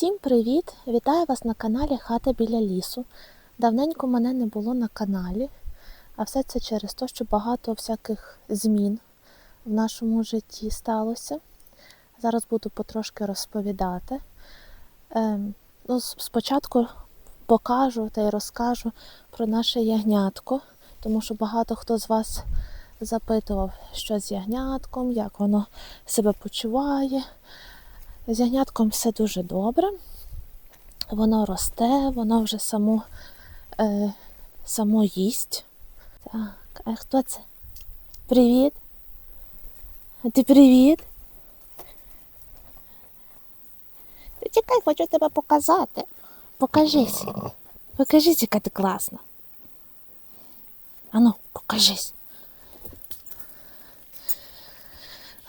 Всім привіт! Вітаю вас на каналі Хата біля лісу. Давненько мене не було на каналі, а все це через те, що багато всяких змін в нашому житті сталося. Зараз буду потрошки розповідати. Ем, ну, спочатку покажу та й розкажу про наше ягнятко, тому що багато хто з вас запитував, що з ягнятком, як воно себе почуває. З ягнятком все дуже добре. Воно росте, воно вже само, е, само їсть. Так, а хто це? Привіт. А ти привіт? Ти чекай, хочу тебе показати. Покажись. Покажись, яка ти класна. Ану, покажись.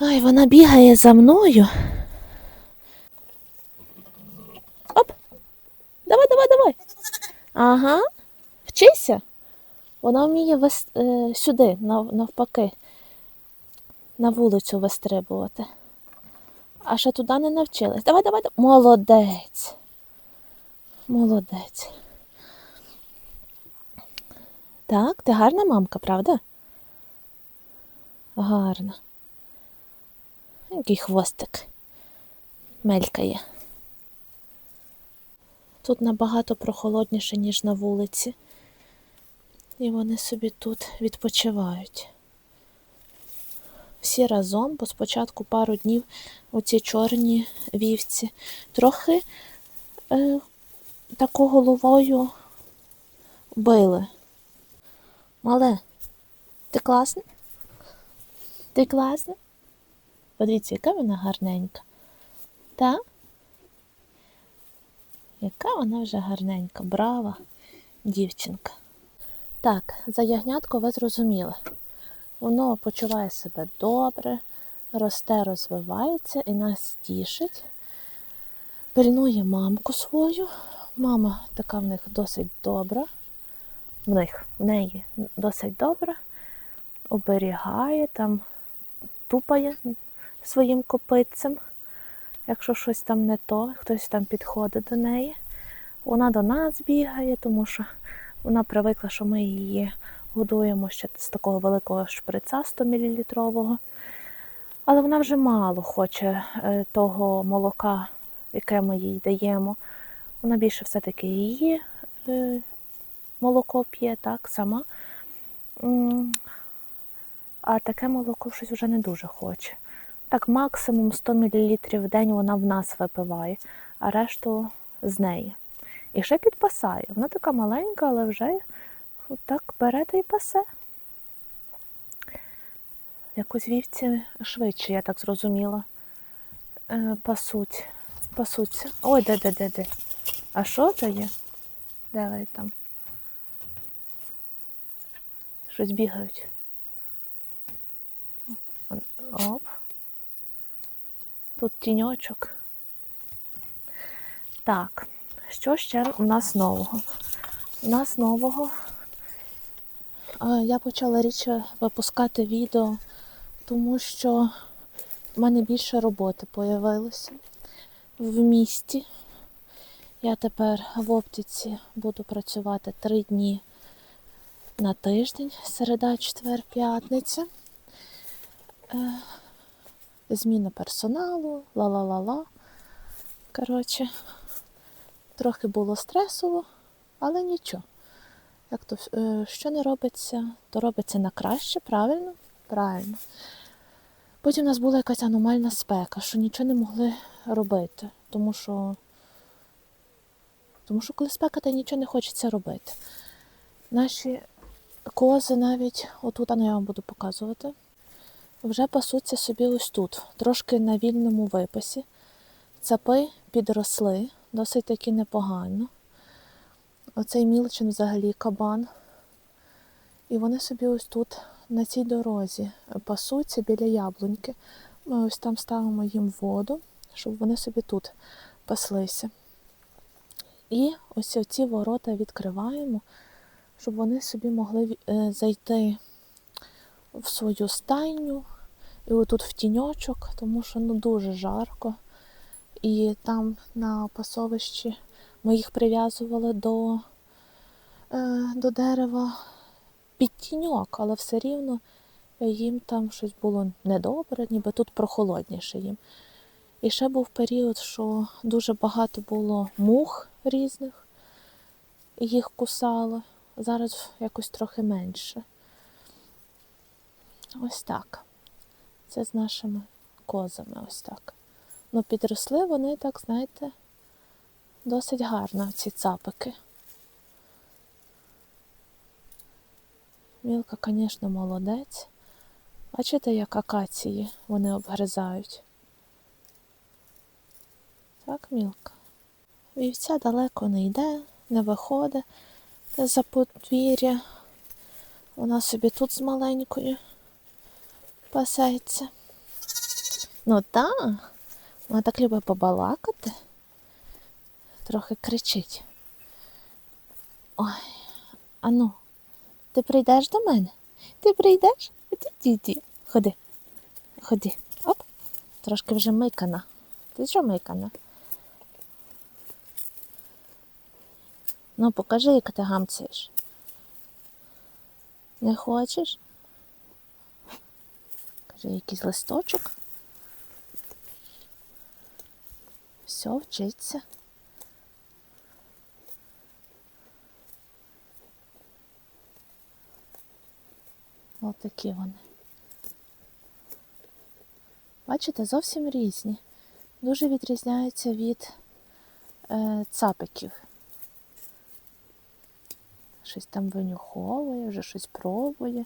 Ой, вона бігає за мною. Оп. Давай, давай, давай. Ага. Вчися. Вона вміє вес... е, сюди, навпаки, на вулицю вистрибувати. А ще туди не навчилась. Давай, давай, давай. Молодець. Молодець. Так, ти гарна мамка, правда? Гарна. Який хвостик. Мелькає. Тут набагато прохолодніше, ніж на вулиці. І вони собі тут відпочивають. Всі разом, бо спочатку пару днів у ці чорні вівці. Трохи е, таку головою били. Мале, ти класна? Ти класна? Подивіться, яка вона гарненька. Так? Яка вона вже гарненька, брава дівчинка. Так, за ягнятко ви зрозуміли. Воно почуває себе добре, росте, розвивається і нас тішить. Пильнує мамку свою. Мама така в них досить добра. В них, в неї досить добра. Оберігає, там тупає своїм копитцем якщо щось там не то, хтось там підходить до неї. Вона до нас бігає, тому що вона привикла, що ми її годуємо ще з такого великого шприца 100 мл. Але вона вже мало хоче е, того молока, яке ми їй даємо. Вона більше все-таки її е, молоко п'є, так, сама. А таке молоко щось вже не дуже хоче. Так, максимум 100 мл в день вона в нас випиває, а решту з неї. І ще підпасає. Вона така маленька, але вже так бере та й пасе. Якось вівці швидше, я так зрозуміла. Е, пасуть. Пасуться. Ой, де, де, де, де. А що це є? Де там? Щось бігають. Оп. Тут тіньочок. Так, що ще у нас нового? У нас нового. е, Я почала рідше випускати відео, тому що в мене більше роботи появилося в місті. Я тепер в оптиці буду працювати три дні на тиждень, середа, четвер, п'ятниця. Зміна персоналу, ла-ла-ла-ла. Коротше, трохи було стресово, але нічого. Як то, е, що не робиться, то робиться на краще, правильно? Правильно. Потім у нас була якась аномальна спека, що нічого не могли робити, тому що, тому що коли спека, то нічого не хочеться робити. Наші кози навіть, отут ну, я вам буду показувати, вже пасуться собі ось тут, трошки на вільному випасі. Цапи підросли, досить таки непогано. Оцей мілчин взагалі кабан. І вони собі ось тут, на цій дорозі, пасуться біля яблуньки. Ми ось там ставимо їм воду, щоб вони собі тут паслися. І ось ці ворота відкриваємо, щоб вони собі могли е, зайти в свою стайню, і отут в тіньочок, тому що ну дуже жарко. І там на пасовищі ми їх прив'язували до, е, до дерева під тіньок, але все рівно їм там щось було недобре, ніби тут прохолодніше їм. І ще був період, що дуже багато було мух різних, їх кусало. Зараз якось трохи менше. Ось так. Це з нашими козами, ось так. Ну, підросли вони так, знаєте, досить гарно, ці цапики. Мілка, звісно, молодець. Бачите, як акації вони обгризають. Так, мілка. Вівця далеко не йде, не виходить за подвір'я. Вона собі тут з маленькою пасається. Ну так, вона так любить побалакати. Трохи кричить. Ой, ану, ти прийдеш до мене? Ти прийдеш? Іди. Ходи. Ходи. Оп. Трошки вже микана. Ти що микана? Ну, покажи, як ти гамцяєш. Не хочеш? Каже, якийсь листочок. Все, вчиться. Ось такі вони. Бачите, зовсім різні. Дуже відрізняються від е, цапиків. Щось там винюховує, вже щось пробує.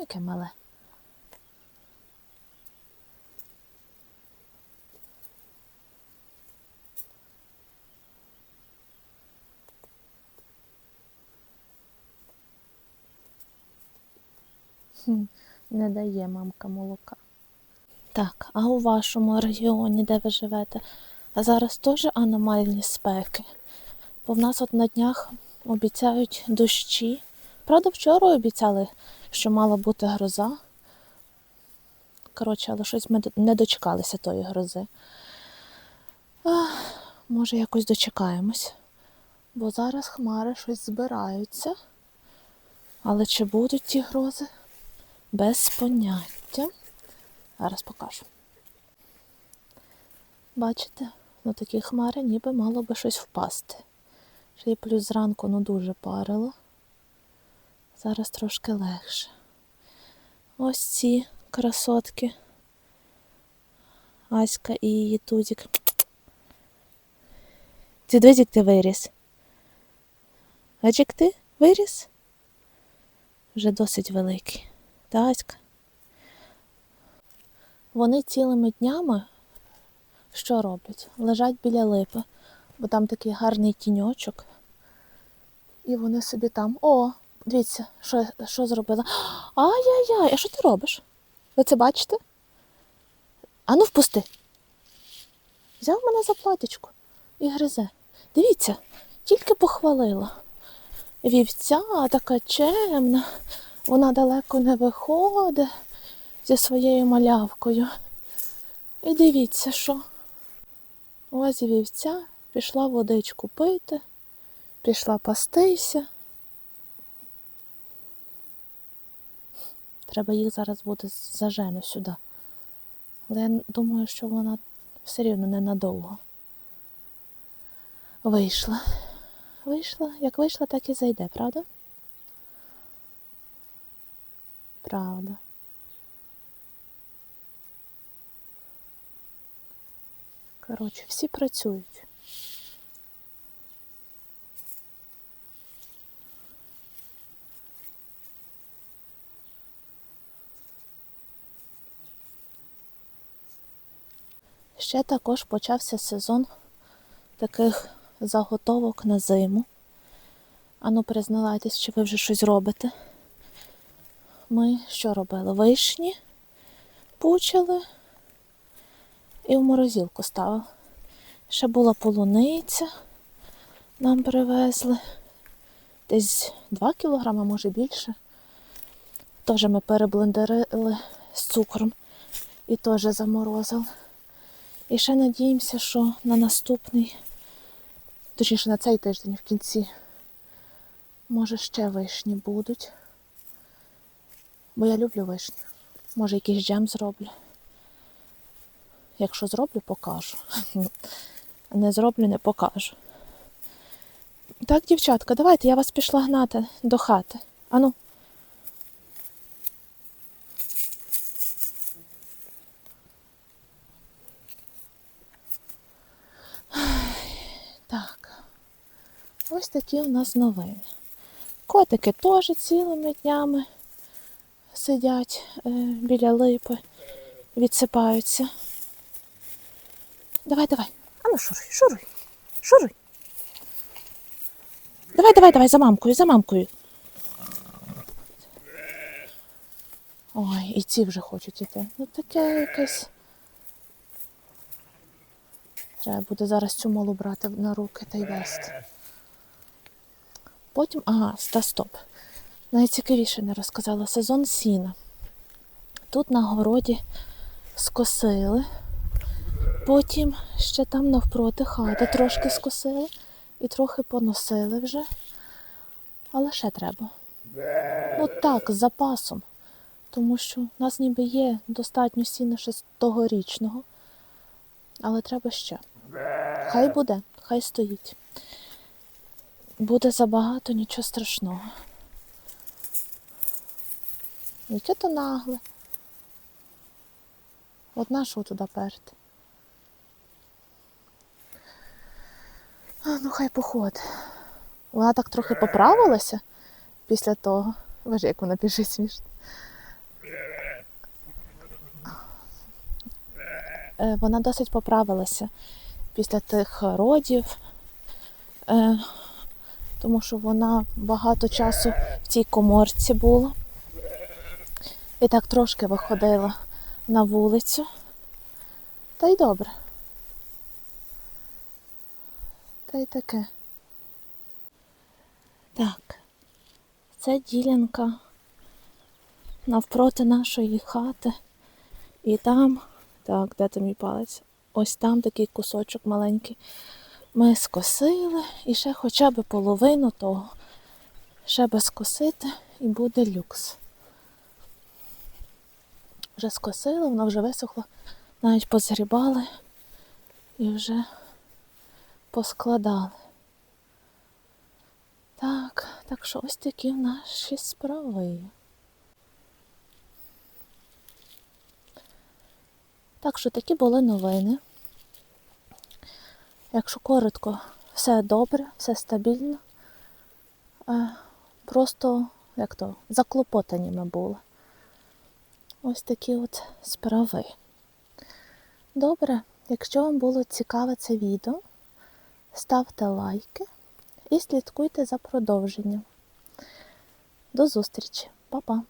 Яке мале. Не дає мамка молока. Так, а у вашому регіоні, де ви живете, зараз теж аномальні спеки. Бо в нас от на днях обіцяють дощі. Правда, вчора обіцяли, що мала бути гроза. Коротше, але щось ми не дочекалися тої грози. Ах, може, якось дочекаємось. Бо зараз хмари щось збираються. Але чи будуть ті грози? Без поняття. Зараз покажу. Бачите, на такі хмари ніби мало би щось впасти. Ще й плюс зранку ну дуже парило. Зараз трошки легше. Ось ці красотки. Аська і її. Ти дивись, ти виріс. Аджик ти виріс? Вже досить великий. Та, Аська? Вони цілими днями що роблять? Лежать біля липи, бо там такий гарний тіньочок. І вони собі там. О, дивіться, що, що зробила. Ай-яй-яй, а що ти робиш? Ви це бачите? Ану впусти. Взяв мене за платічку і гризе. Дивіться, тільки похвалила. Вівця така чемна, вона далеко не виходить зі своєю малявкою. І дивіться, що. Ось вівця пішла водичку пити, пішла пастися. Треба їх зараз буде зажену сюди. Але я думаю, що вона все рівно ненадовго. Вийшла. Вийшла, як вийшла, так і зайде, правда? Правда. Коротше, всі працюють. Ще також почався сезон таких заготовок на зиму. Ану, признавайтесь, чи ви вже щось робите. Ми що робили? Вишні пучили і в морозилку ставив. Ще була полуниця, нам привезли. Десь 2 кілограми, може більше. Теж ми переблендерили з цукром. і теж заморозили. І ще надіємося, що на наступний, точніше на цей тиждень в кінці, може ще вишні будуть. Бо я люблю вишні. Може якийсь джем зроблю. Якщо зроблю, покажу. Не зроблю, не покажу. Так, дівчатка, давайте я вас пішла гнати до хати. Ану. Так. Ось такі у нас новини. Котики теж цілими днями сидять е, біля липи, відсипаються. Давай, давай. Ану, шуруй, шуруй, шуруй. Давай, давай, давай, за мамкою, за мамкою. Ой, і ці вже хочуть іти. Ну таке якесь. Треба буде зараз цю малу брати на руки та й вести. Потім, ага, та стоп. Найцікавіше не розказала сезон сіна. Тут на городі скосили, потім ще там навпроти хати трошки скосили і трохи поносили вже. Але ще треба. Ну так, з запасом. Тому що в нас ніби є достатньо сіна ще з але треба ще. Хай буде, хай стоїть. Буде забагато, нічого страшного. Яке то нагле. От на що туди перти? А, ну хай походить. Вона так трохи поправилася після того. Боже, як вона біжить смішно. Е, Вона досить поправилася після тих родів, е, тому що вона багато часу в цій коморці була. І так трошки виходила на вулицю. Та й добре. Та й таке. Так, це ділянка навпроти нашої хати. І там, так, де там мій палець? Ось там такий кусочок маленький. Ми скосили і ще хоча б половину того. Ще би скосити і буде люкс. Вже скосили, воно вже висохло, навіть позгрібали і вже поскладали. Так, так що ось такі наші справи. Так що такі були новини. Якщо коротко, все добре, все стабільно. Е, Просто, як то, заклопотані ми були. Ось такі от справи. Добре, якщо вам було цікаве це відео, ставте лайки і слідкуйте за продовженням. До зустрічі, Па-па!